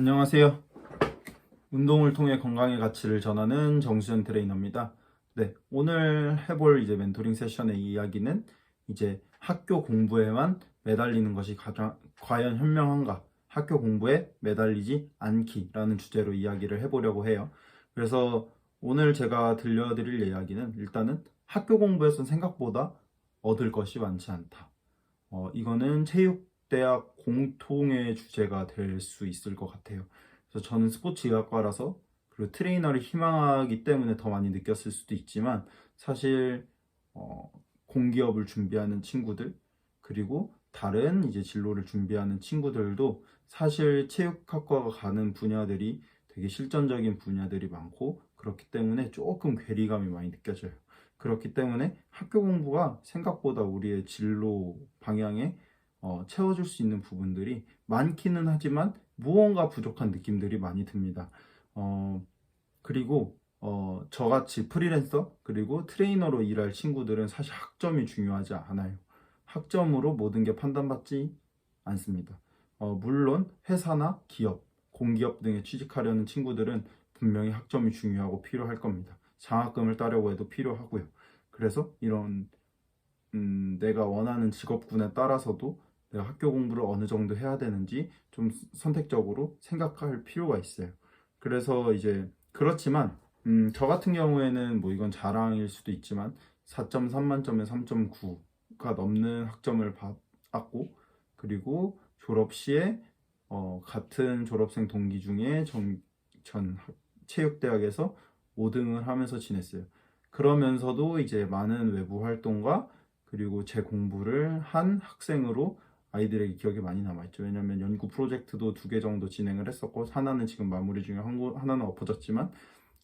안녕하세요. 운동을 통해 건강의 가치를 전하는 정수현 트레이너입니다. 네, 오늘 해볼 이제 멘토링 세션의 이야기는 이제 학교 공부에만 매달리는 것이 가장 과연 현명한가? 학교 공부에 매달리지 않기라는 주제로 이야기를 해보려고 해요. 그래서 오늘 제가 들려드릴 이야기는 일단은 학교 공부에선 생각보다 얻을 것이 많지 않다. 어, 이거는 체육 대학 공통의 주제가 될 수 있을 것 같아요. 그래서 저는 스포츠 의학과라서 그리고 트레이너를 희망하기 때문에 더 많이 느꼈을 수도 있지만 사실 어, 공기업을 준비하는 친구들 그리고 다른 이제 진로를 준비하는 친구들도 사실 체육학과가 가는 분야들이 되게 실전적인 분야들이 많고 그렇기 때문에 조금 괴리감이 많이 느껴져요. 그렇기 때문에 학교 공부가 생각보다 우리의 진로 방향에 어, 채워줄 수 있는 부분들이 많기는 하지만 무언가 부족한 느낌들이 많이 듭니다. 어, 그리고 어, 저같이 프리랜서 그리고 트레이너로 일할 친구들은 사실 학점이 중요하지 않아요. 학점으로 모든 게 판단받지 않습니다. 어, 물론 회사나 기업, 공기업 등에 취직하려는 친구들은 분명히 학점이 중요하고 필요할 겁니다. 장학금을 따려고 해도 필요하고요. 그래서 이런 음, 내가 원하는 직업군에 따라서도 내가 학교 공부를 어느 정도 해야 되는지 좀 선택적으로 생각할 필요가 있어요. 그래서 이제 그렇지만 음, 저 같은 경우에는 뭐 이건 자랑일 수도 있지만 4.3 만점에 3.9가 넘는 학점을 받았고 그리고 졸업 시에 어, 같은 졸업생 동기 중에 정, 전 학- 체육대학에서 5등을 하면서 지냈어요. 그러면서도 이제 많은 외부 활동과 그리고 제 공부를 한 학생으로 아이들에게 기억에 많이 남아있죠. 왜냐면 연구 프로젝트도 두 개 정도 진행을 했었고 하나는 지금 마무리 중에 한 거- 하나는 엎어졌지만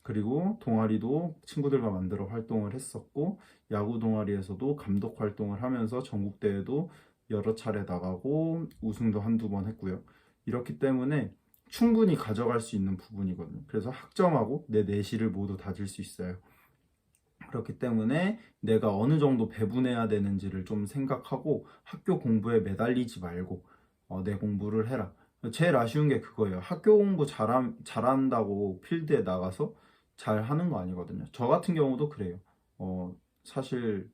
그리고 동아리도 친구들과 만들어 활동을 했었고 야구 동아리에서도 감독 활동을 하면서 전국 대회도 여러 차례 나가고 우승도 한두 번 했고요. 이렇기 때문에 충분히 가져갈 수 있는 부분이거든요. 그래서 학점하고 내 내실을 모두 다질 수 있어요. 그렇기 때문에 내가 어느 정도 배분해야 되는지를 좀 생각하고 학교 공부에 매달리지 말고 어, 내 공부를 해라. 제일 아쉬운 게 그거예요. 학교 공부 잘함, 잘한다고 필드에 나가서 잘 하는 거 아니거든요. 저 같은 경우도 그래요. 어, 사실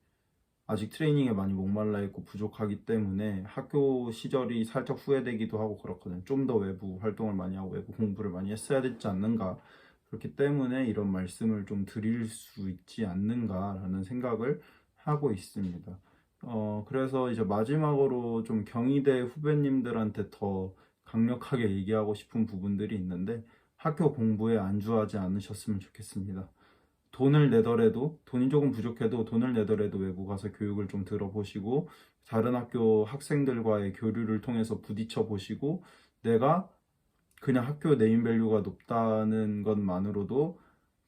아직 트레이닝에 많이 목말라 있고 부족하기 때문에 학교 시절이 살짝 후회되기도 하고 그렇거든요. 좀 더 외부 활동을 많이 하고 외부 공부를 많이 했어야 됐지 않는가. 그렇기 때문에 이런 말씀을 좀 드릴 수 있지 않는가라는 생각을 하고 있습니다. 어, 그래서 이제 마지막으로 좀 경희대 후배님들한테 더 강력하게 얘기하고 싶은 부분들이 있는데 학교 공부에 안주하지 않으셨으면 좋겠습니다. 돈을 내더라도 돈이 조금 부족해도 돈을 내더라도 외부 가서 교육을 좀 들어보시고 다른 학교 학생들과의 교류를 통해서 부딪혀 보시고 내가 그냥 학교 네임밸류가 높다는 것만으로도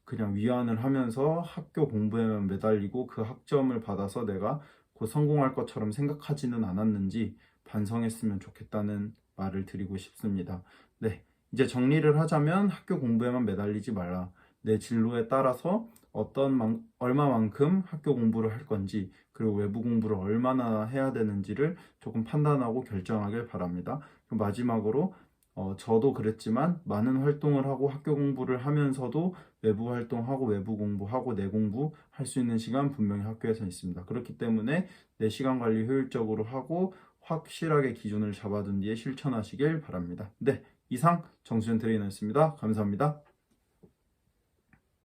그냥 위안을 하면서 학교 공부에만 매달리고 그 학점을 받아서 내가 곧 성공할 것처럼 생각하지는 않았는지 반성했으면 좋겠다는 말을 드리고 싶습니다. 네. 이제 정리를 하자면 학교 공부에만 매달리지 말라. 내 진로에 따라서 어떤 만, 얼마만큼 학교 공부를 할 건지 그리고 외부 공부를 얼마나 해야 되는지를 조금 판단하고 결정하길 바랍니다. 마지막으로 어, 저도 그랬지만 많은 활동을 하고 학교 공부를 하면서도 외부 활동하고 외부 공부하고 내 공부 할 수 있는 시간 분명히 학교에서 있습니다. 그렇기 때문에 내 시간 관리 효율적으로 하고 확실하게 기준을 잡아둔 뒤에 실천하시길 바랍니다. 네, 이상 정수현 트레이너였습니다. 감사합니다.